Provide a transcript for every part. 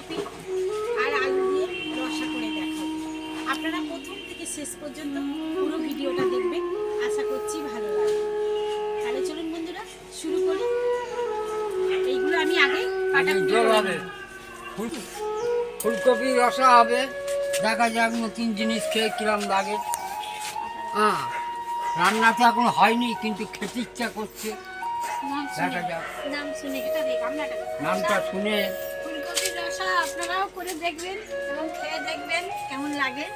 ফুলকপি আর আলু দিয়ে রসা করে দেখাবো। আপনারা প্রথম থেকে শেষ পর্যন্ত পুরো ভিডিওটা দেখবেন। আশা করছি ভালো লাগবে। তাহলে চলুন বন্ধুরা শুরু করি। এইগুলো আমি আগে কাটা হবে। ফুলকপি রসা হবে। দেখা যাক নতুন জিনিস খেয়ে কিরম লাগে। হ্যাঁ রান্না তো এখন হয়নি কিন্তু খেতে ইচ্ছা করছে। নাম দেখা যাক। নামটা শুনে আপনারাও করে দেখবেন এবং খেয়ে দেখবেন কেমন লাগে।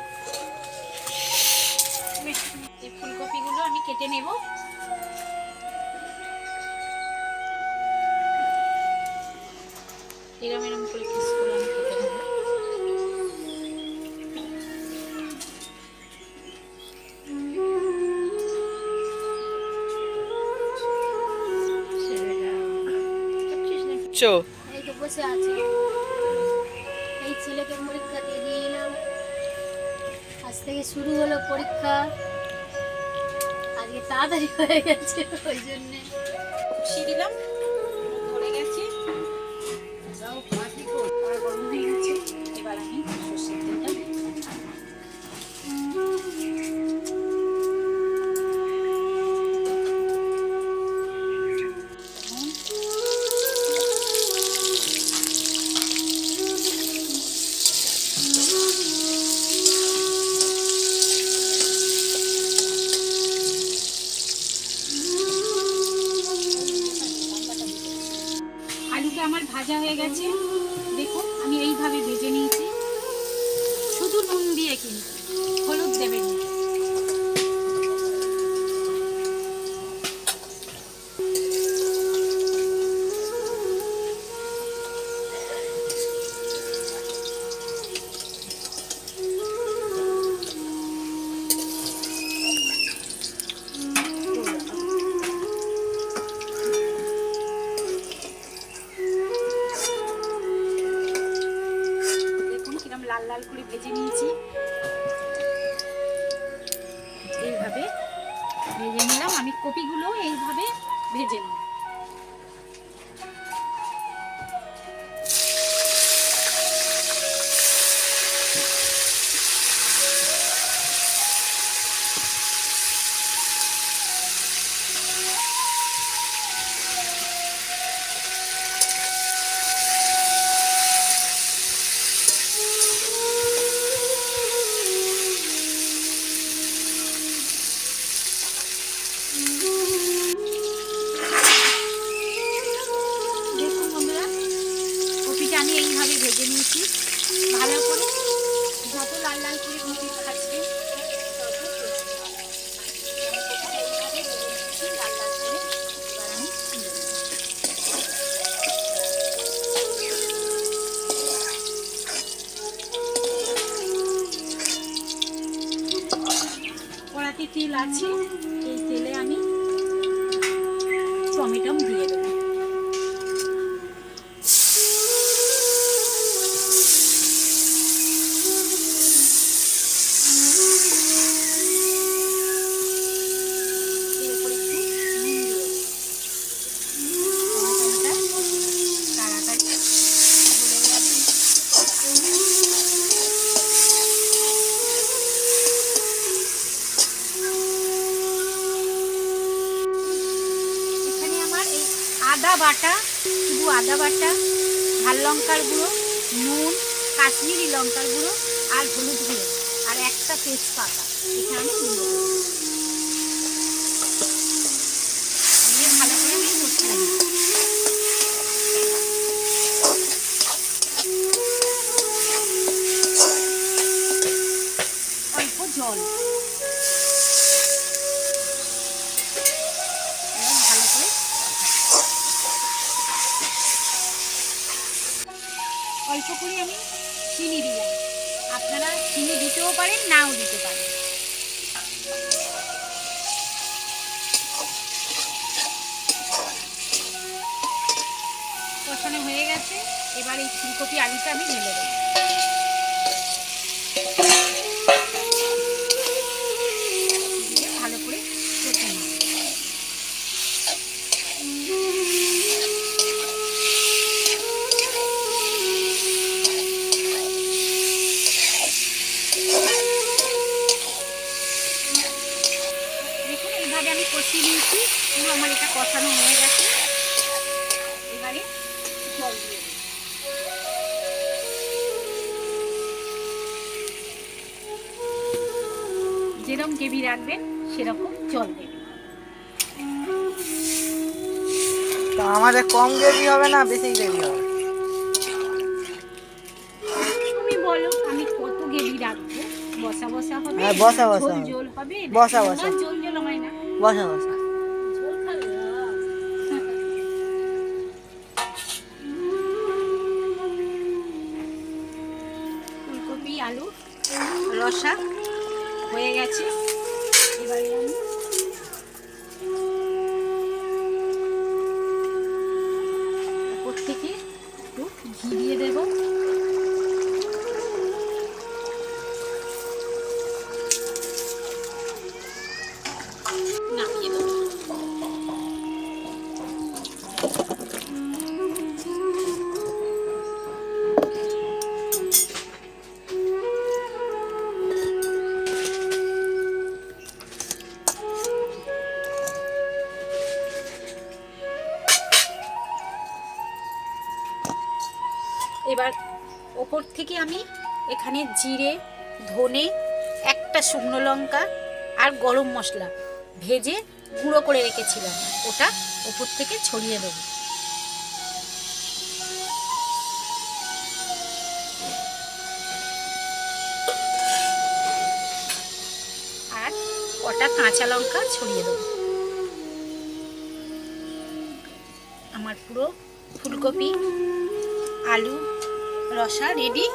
এই ফুলকপিগুলো আমি কেটে নেব। এরম এরম করে পিস করে আমি কেটে নেব। এই তো বসে আছে। ছেলেকে পরীক্ষা দিয়ে দিয়ে এলাম। আজ থেকে শুরু হলো পরীক্ষা। আজকে তাড়াতাড়ি হয়ে গেছে, ওই জন্যে। খুশি দিলাম লাল করে ভেজে নিয়েছি। এইভাবে ভেজে নিলাম। আমি কপিগুলো এইভাবে ভেজে নিই আছে? বাটা শুধু আদা বাটা, ঝাল লঙ্কার গুঁড়ো, নুন, কাশ্মীরি লঙ্কার গুঁড়ো আর হলুদ গুঁড়ো আর একটা তেজপাতা। এখানে আমি করে আমি চিনি দিলাম আপনারা চিনি দিতেও পারেন, নাও দিতে পারেন। কষানো হয়ে গেছে। এবার এই ফুলকপি আলুটা আমি ঢেলে দেবো। কষিয়ে নিয়েছি। পুরো আমার এটা কষানো হয়ে গেছে। এবারে জল দিয়ে দিই। যেরকম গ্রেভি রাখবেন সেরকম জল দেবেন তো আমাদের কম গ্রেভি হবে না বেশি গ্রেভি হবে? তুমি বলো আমি কত গ্রেভি রাখব? বসা বসা হবে? হ্যাঁ, বসা বসা ঝোল হবে। বসা বসা। বসা বসা। ফুলকপি আলু রসা হয়ে গেছে এবারে আমি এবার ওপর থেকে আমি এখানে জিরে, ধনে, একটা শুকনো লঙ্কা আর গরম মশলা ভেজে গুঁড়ো করে রেখেছিলাম। ওটা ওপর থেকে ছড়িয়ে দেবো। আর কটা কাঁচা লঙ্কা ছড়িয়ে দেবো। আমার পুরো ফুলকপি, আলু রসা রেডি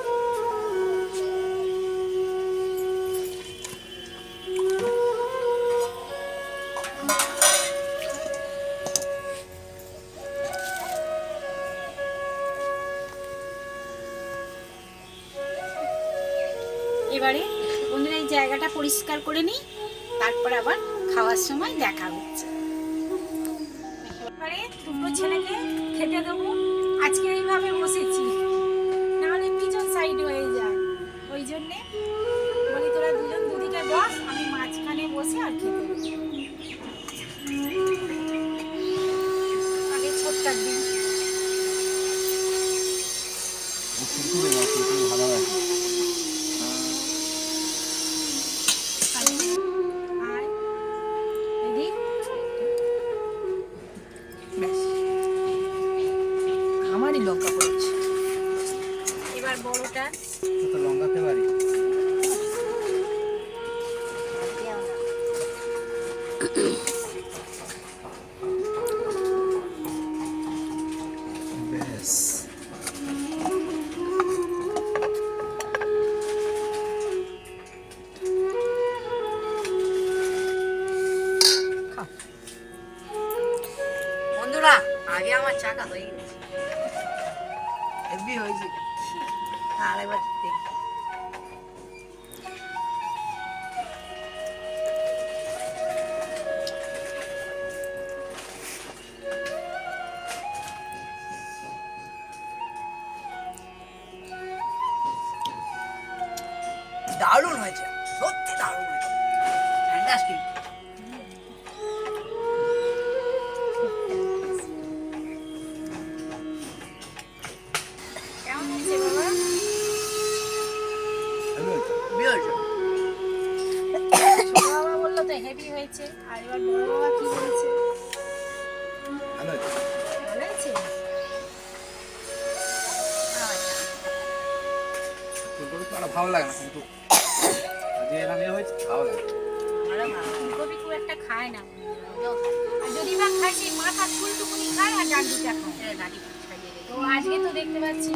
এবারে বন্ধুরা এই জায়গাটা পরিষ্কার করে নিই, তারপর আবার খাওয়ার সময় দেখা হচ্ছে। ছেলেকে খেতে দেবো। আজকে এইভাবে বসেছি। সাইড হয়ে যায়। ওই জন্যে বলি, তোরা দুজন দুদিকে বস, আমি মাঝখানে বসে আর খেতে আমারই লঙ্কা পড়েছে। এবার বড়টা? লঙ্কা পারি। বন্ধুরা আগে আমার চাকা হয়ে গেছে। হয়েছে। আর একবার দারুণ হয়েছে সত্যি দারুণ হয়েছে। ফুলকপি তো আমার ভালো লাগে না, কিন্তু আজকে এরকম ইয়ে হয়েছে, ভালো লাগে খুব একটা খায় না। যদি বা খায়, সেই মাথা ফুলটুকুনি খায় আর ডান্ডিটা খায় তো আজকে তো দেখতে পাচ্ছি